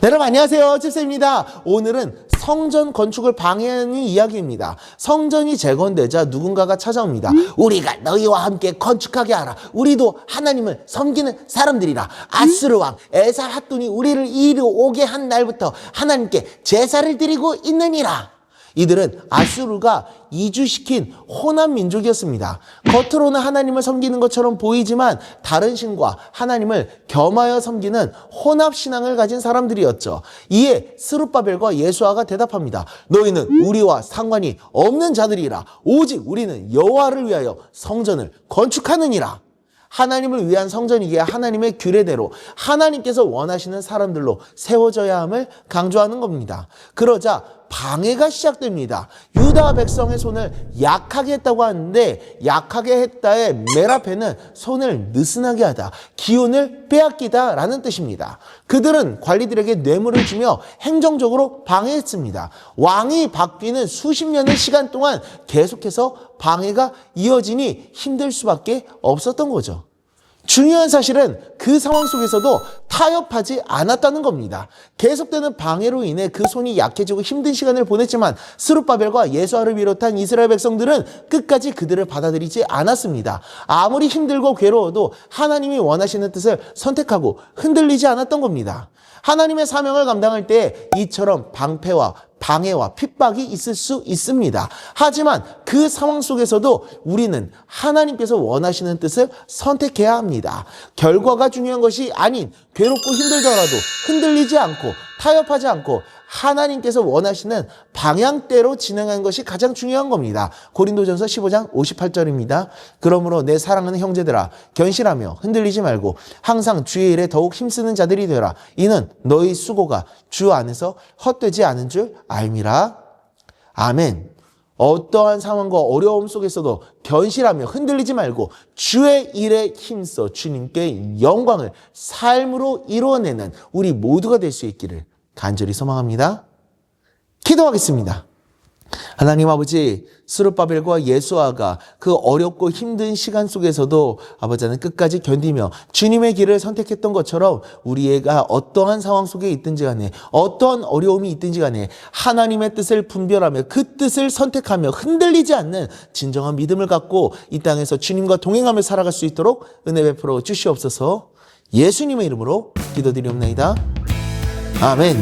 여러분 안녕하세요. 집사입니다. 오늘은 성전 건축을 방해하는 이야기입니다. 성전이 재건되자 누군가가 찾아옵니다. 우리가 너희와 함께 건축하게 하라. 우리도 하나님을 섬기는 사람들이라. 아스르 왕 에살 핫돈이 우리를 이리 오게 한 날부터 하나님께 제사를 드리고 있느니라 이들은 아수르가 이주시킨 호남 민족이었습니다. 겉으로는 하나님을 섬기는 것처럼 보이지만 다른 신과 하나님을 겸하여 섬기는 혼합 신앙을 가진 사람들이었죠. 이에 스룹바벨과 예수아가 대답합니다. 너희는 우리와 상관이 없는 자들이라 오직 우리는 여호와를 위하여 성전을 건축하느니라. 하나님을 위한 성전이기에 하나님의 규례대로 하나님께서 원하시는 사람들로 세워져야 함을 강조하는 겁니다. 그러자 방해가 시작됩니다. 유다 백성의 손을 약하게 했다고 하는데 약하게 했다의 메라페는 손을 느슨하게 하다, 기운을 빼앗기다 라는 뜻입니다. 그들은 관리들에게 뇌물을 주며 행정적으로 방해했습니다. 왕이 바뀌는 수십 년의 시간 동안 계속해서 방해가 이어지니 힘들 수밖에 없었던 거죠. 중요한 사실은 그 상황 속에서도 타협하지 않았다는 겁니다. 계속되는 방해로 인해 그 손이 약해지고 힘든 시간을 보냈지만 스룹바벨과 예수아를 비롯한 이스라엘 백성들은 끝까지 그들을 받아들이지 않았습니다. 아무리 힘들고 괴로워도 하나님이 원하시는 뜻을 선택하고 흔들리지 않았던 겁니다. 하나님의 사명을 감당할 때 이처럼 방패와 방해와 핍박이 있을 수 있습니다. 하지만 그 상황 속에서도 우리는 하나님께서 원하시는 뜻을 선택해야 합니다. 결과가 중요한 것이 아닌 괴롭고 힘들더라도 흔들리지 않고 타협하지 않고 하나님께서 원하시는 방향대로 진행하는 것이 가장 중요한 겁니다. 고린도전서 15장 58절입니다. 그러므로 내 사랑하는 형제들아 견실하며 흔들리지 말고 항상 주의 일에 더욱 힘쓰는 자들이 되라. 이는 너희 수고가 주 안에서 헛되지 않은 줄 알미라. 아멘. 어떠한 상황과 어려움 속에서도 견실하며 흔들리지 말고 주의 일에 힘써 주님께 영광을 삶으로 이루어내는 우리 모두가 될 수 있기를 간절히 소망합니다. 기도하겠습니다. 하나님 아버지 스룹바벨과 예수아가 그 어렵고 힘든 시간 속에서도 아버지는 끝까지 견디며 주님의 길을 선택했던 것처럼 우리가 어떠한 상황 속에 있든지 간에 어떠한 어려움이 있든지 간에 하나님의 뜻을 분별하며 그 뜻을 선택하며 흔들리지 않는 진정한 믿음을 갖고 이 땅에서 주님과 동행하며 살아갈 수 있도록 은혜 베풀어 주시옵소서 예수님의 이름으로 기도드리옵나이다. 아멘.